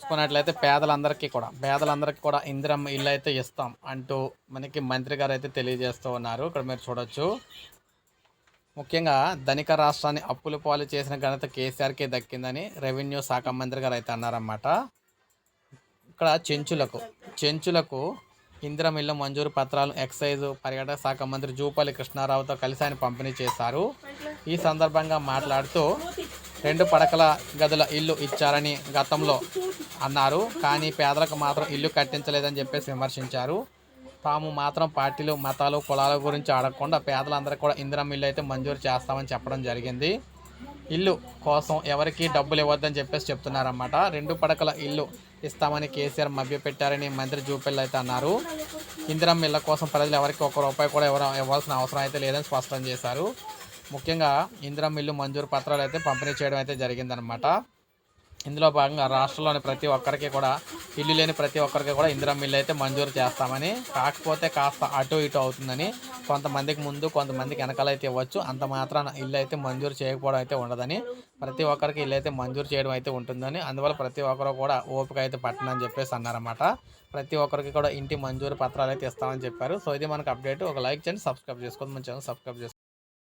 చూసుకున్నట్లయితే పేదలందరికీ కూడా పేదలందరికీ కూడా ఇందిరమ్మ ఇల్లు అయితే ఇస్తాం అంటూ మనకి మంత్రి గారు అయితే తెలియజేస్తూ ఉన్నారు. ఇక్కడ మీరు చూడొచ్చు. ముఖ్యంగా ధనిక రాష్ట్రాన్ని అప్పుల పాలు చేసిన ఘనత కేసీఆర్కే దక్కిందని రెవెన్యూ శాఖ మంత్రి గారు అయితే అన్నారన్నమాట. ఇక్కడ చెంచులకు చెంచులకు ఇందిరం ఇల్లు మంజూరు పత్రాలు ఎక్సైజ్ పర్యాటక శాఖ మంత్రి జూపల్లి కృష్ణారావుతో కలిసి ఆయన పంపిణీ చేశారు. ఈ సందర్భంగా మాట్లాడుతూ రెండు పడకల గదుల ఇల్లు ఇచ్చారని గతంలో అన్నారు. కానీ పేదలకు మాత్రం ఇల్లు కట్టించలేదని చెప్పేసి విమర్శించారు. తాము మాత్రం పార్టీలు మతాలు కులాల గురించి అడగకుండా పేదలందరికీ కూడా ఇందిరం ఇల్లు అయితే మంజూరు చేస్తామని చెప్పడం జరిగింది. ఇల్లు కోసం ఎవరికి డబ్బులు ఇవ్వద్దని చెప్పేసి చెప్తున్నారన్నమాట. రెండు పడకల ఇల్లు ఇస్తామని కేసీఆర్ మభ్యపెట్టారని మంత్రి జూపెల్లి అయితే అన్నారు. ఇందిరం ఇళ్ళ కోసం ప్రజలు ఎవరికి ఒక్క రూపాయి కూడా ఎవరు ఇవ్వాల్సిన అవసరం అయితే లేదని స్పష్టం చేశారు. ముఖ్యంగా ఇందిరం ఇల్లు మంజూరు పత్రాలు అయితే పంపిణీ చేయడం అయితే జరిగిందనమాట ఇందులో భాగంగా రాష్ట్రంలోని ప్రతి ఒక్కరికి కూడా ఇల్లు లేని ప్రతి ఒక్కరికి కూడా ఇందిరా మిల్లు అయితే మంజూరు చేస్తామని కాకపోతే కాస్త అటు ఇటు అవుతుందని కొంతమందికి ముందు కొంతమందికి వెనకాలైతే ఇవ్వచ్చు. అంత మాత్రాన ఇల్లు అయితే మంజూరు చేయకపోవడం అయితే ఉండదని ప్రతి ఒక్కరికి ఇల్లు అయితే మంజూరు చేయడం అయితే ఉంటుందని అందువల్ల ప్రతి ఒక్కరు కూడా ఓపిక అయితే పట్టనని చెప్పేసి అన్నారన్నమాట. ప్రతి ఒక్కరికి కూడా ఇంటి మంజూరు పత్రాలు అయితే ఇస్తామని చెప్పారు. సో ఇది మనకు అప్డేట్. ఒక లైక్ చేయండి సబ్స్క్రైబ్ చేసుకోండి. మన ఛానల్ సబ్స్క్రైబ్ చేసుకోండి.